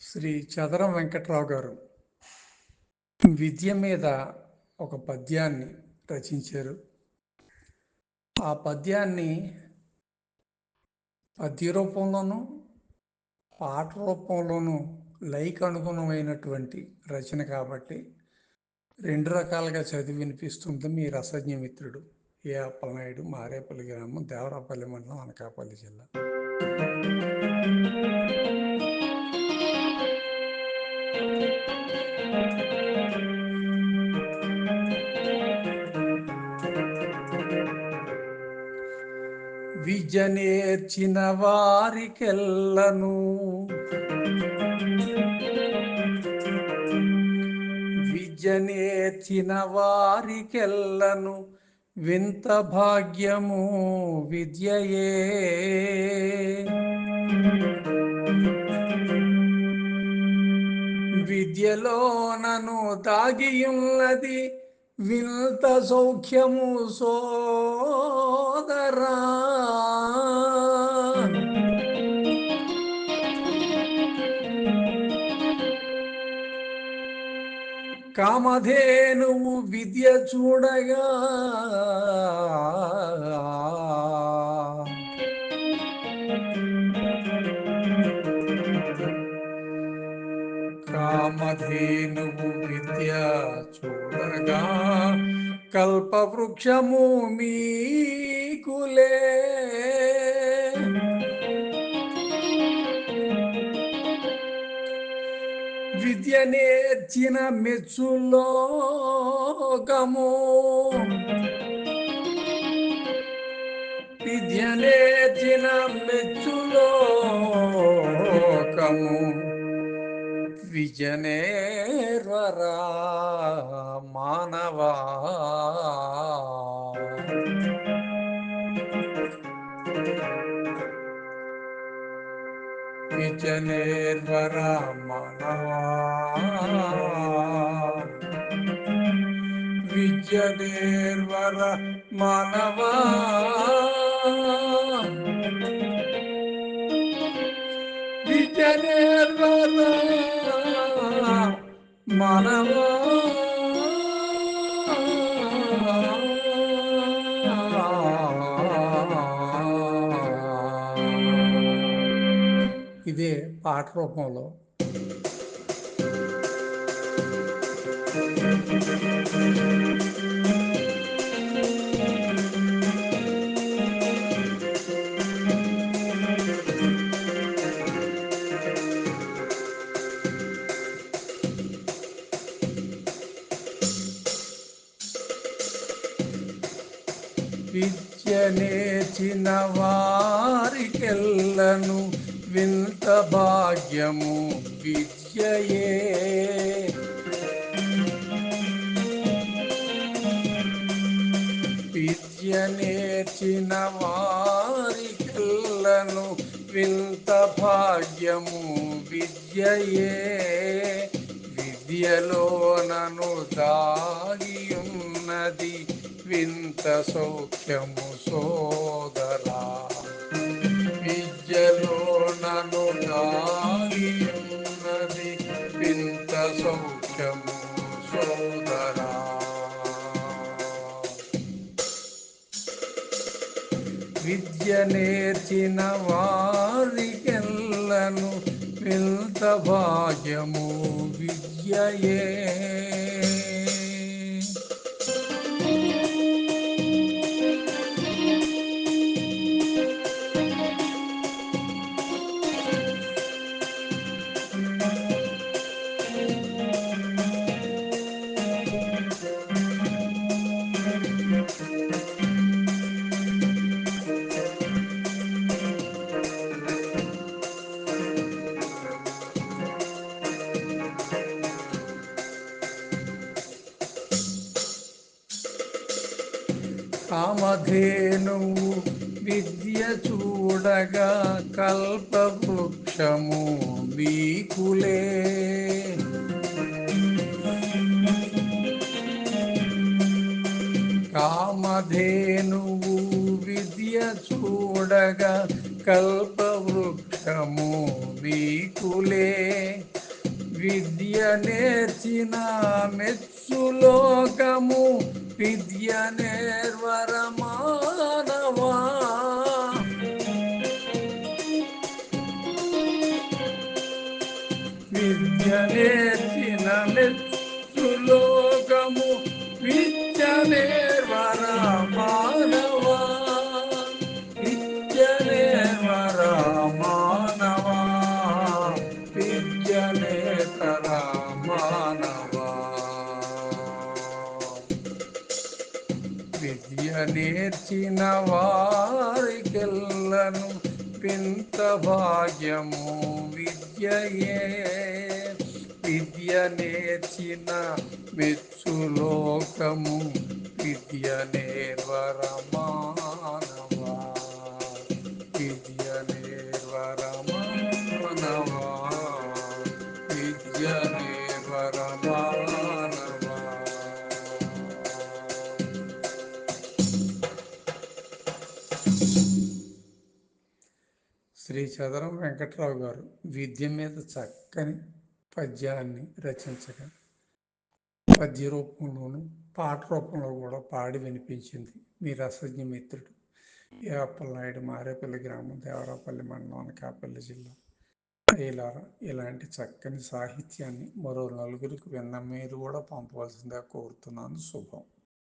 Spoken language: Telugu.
శ్రీ చదరం వెంకట్రావు గారు విద్య మీద ఒక పద్యాన్ని రచించారు. ఆ పద్యాన్ని పద్య రూపంలోనూ పాట రూపంలోనూ లైక్ అనుగుణమైనటువంటి రచన కాబట్టి రెండు రకాలుగా చదివి వినిపిస్తుంది మీ రసజ్ఞ మిత్రుడు. ఏ అప్పలనాయుడు మారేపల్లి గ్రామం దేవరాపల్లి మండలం అనకాపల్లి జిల్లా. విద్య నేర్చిన వారికెల్లను విద్య నేర్చిన వారికెల్లను వింత భాగ్యము విద్యయే. విద్యలో విద్యలోనను దాగియున్నది వింత సౌఖ్యము సోదరా. కామధేనువు విద్య చూడగా కామధేనువు విద్య చూడగా కల్పవృక్షము మీకులే విద్య నేర్చిన మెచ్చులోకము విద్య నేర్చిన మెచ్చులోకము ವಿಜನೇರ್ವರ ಮಾನವ ವಿಜನೇರ್ವರ ಮಾನವ ವಿಜನೇರ್ವರ ಮಾನವ ವಿಜನೇರ್ವರ మనము ఇదే పాట రూపంలో. విద్య నేర్చిన వారికెల్లను వింత భాగ్యము విద్యయే. విద్య నేర్చిన వారికెల్లను వింత భాగ్యము విద్యయే. విద్యలోనను దాగియున్నది వింత సౌఖ్యము సోదరా. విద్యలోనను దాగియున్నది వింత సౌఖ్యము సోదరా. విద్య నేర్చిన వారికెల్లను వింత భాగ్యము విద్యయే. కామధేనువు విద్య చూడగా కల్పవృక్షము వీకులే. కామధేనువు విద్య చూడగా కల్పవృక్షము వీకులే. విద్య నేర్చిన మెచ్చులోకము లోకము నేర్వర మానవా విద్య నేర్చిన విద్య నేర్చిన వారికెల్లను వింత భాగ్యము విద్యయే. విద్య నేర్చిన మెచ్చులోకము విద్య నేర్వరమానము శ్రీ చదరం వెంకట్రావు గారు విద్య మీద చక్కని పద్యాన్ని రచించగా పద్య రూపంలోను పాట రూపంలో కూడా పాడి వినిపించింది మీ రసజ్ఞ మిత్రుడు ఏ అప్పలనాయుడు మారేపల్లి గ్రామం దేవరాపల్లి మండలం అనకాపల్లి జిల్లా. ఇలా ఇలాంటి చక్కని సాహిత్యాన్ని మరో నలుగురికి విన్న మీరు కూడా పంపవలసిందిగా కోరుతున్నాను. శుభం.